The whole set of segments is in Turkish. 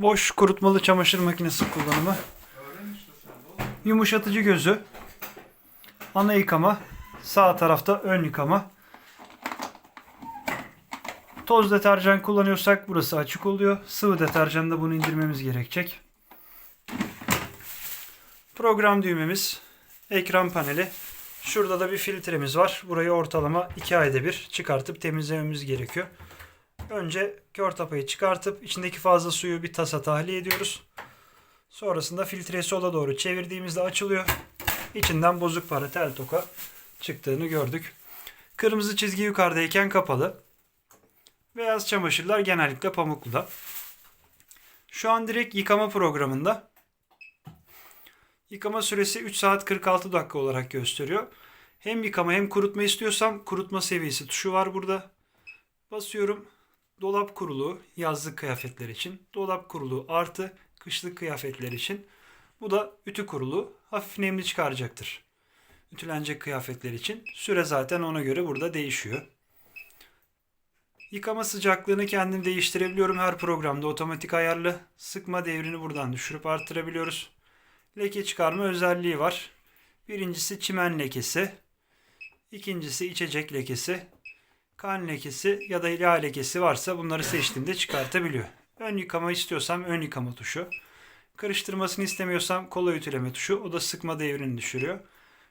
boş kurutmalı çamaşır makinesi kullanımı. Yumuşatıcı gözü. Ana yıkama. Sağ tarafta ön yıkama. Toz deterjan kullanıyorsak burası açık oluyor. Sıvı deterjanda bunu indirmemiz gerekecek. Program düğmemiz. Ekran paneli. Şurada da bir filtremiz var. Burayı ortalama 2 ayda bir çıkartıp temizlememiz gerekiyor. Önce kör tapayı çıkartıp içindeki fazla suyu bir tasa tahliye ediyoruz. Sonrasında filtreyi sola doğru çevirdiğimizde açılıyor. İçinden bozuk para tel toka çıktığını gördük. Kırmızı çizgi yukarıdayken kapalı. Beyaz çamaşırlar genellikle pamukluda. Şu an direkt yıkama programında. Yıkama süresi 3 saat 46 dakika olarak gösteriyor. Hem yıkama hem kurutma istiyorsam kurutma seviyesi tuşu var burada. Basıyorum. Dolap kuruluğu yazlık kıyafetler için. Dolap kuruluğu artı kışlık kıyafetler için. Bu da ütü kuruluğu hafif nemli çıkaracaktır. Ütülenecek kıyafetler için. Süre zaten ona göre burada değişiyor. Yıkama sıcaklığını kendim değiştirebiliyorum. Her programda otomatik ayarlı. Sıkma devrini buradan düşürüp arttırabiliyoruz. Leke çıkarma özelliği var. Birincisi çimen lekesi. İkincisi içecek lekesi. Kan lekesi ya da yağ lekesi varsa bunları seçtiğimde çıkartabiliyor. Ön yıkama istiyorsam ön yıkama tuşu. Karıştırmasını istemiyorsam kola ütüleme tuşu. O da sıkma devrini düşürüyor.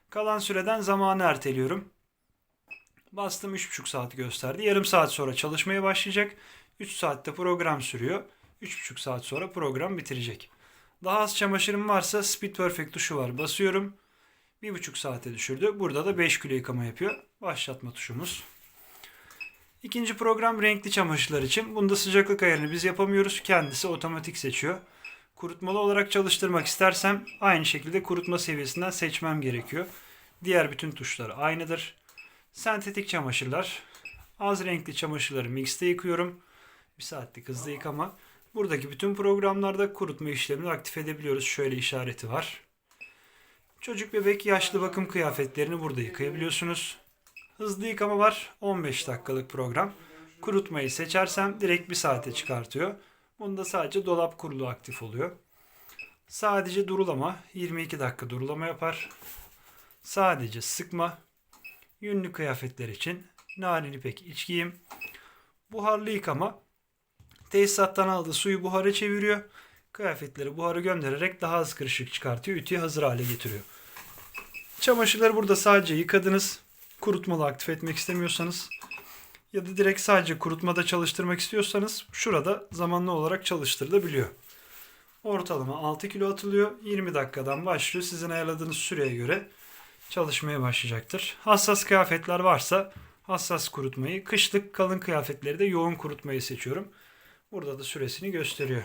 Kalan süreden zamanı erteliyorum. Bastım 3,5 saat gösterdi. Yarım saat sonra çalışmaya başlayacak. 3 saatte program sürüyor. 3,5 saat sonra program bitirecek. Daha az çamaşırım varsa Speed Perfect tuşu var. Basıyorum. 1,5 saate düşürdü. Burada da 5 kilo yıkama yapıyor. Başlatma tuşumuz. İkinci program renkli çamaşırlar için. Bunda sıcaklık ayarını biz yapamıyoruz. Kendisi otomatik seçiyor. Kurutmalı olarak çalıştırmak istersem aynı şekilde kurutma seviyesinden seçmem gerekiyor. Diğer bütün tuşlar aynıdır. Sentetik çamaşırlar. Az renkli çamaşırları mixte yıkıyorum. Bir saatlik hızlı yıkama. Buradaki bütün programlarda kurutma işlemini aktif edebiliyoruz. Şöyle işareti var. Çocuk bebek yaşlı bakım kıyafetlerini burada yıkayabiliyorsunuz. Hızlı yıkama var. 15 dakikalık program. Kurutmayı seçersem direkt bir saate çıkartıyor. Bunda sadece dolap kurulu aktif oluyor. Sadece durulama 22 dakika durulama yapar. Sadece sıkma yünlü kıyafetler için narin ipek iç giyim. Buharlı yıkama tesisattan aldığı suyu buhara çeviriyor. Kıyafetleri buharı göndererek daha az kırışık çıkartıyor. Ütüye hazır hale getiriyor. Çamaşırları burada sadece yıkadınız. Kurutmalı aktif etmek istemiyorsanız ya da direkt sadece kurutmada çalıştırmak istiyorsanız şurada zamanlı olarak çalıştırılabiliyor. Ortalama 6 kilo atılıyor. 20 dakikadan başlıyor. Sizin ayarladığınız süreye göre çalışmaya başlayacaktır. Hassas kıyafetler varsa hassas kurutmayı, kışlık kalın kıyafetleri de yoğun kurutmayı seçiyorum. Burada da süresini gösteriyor.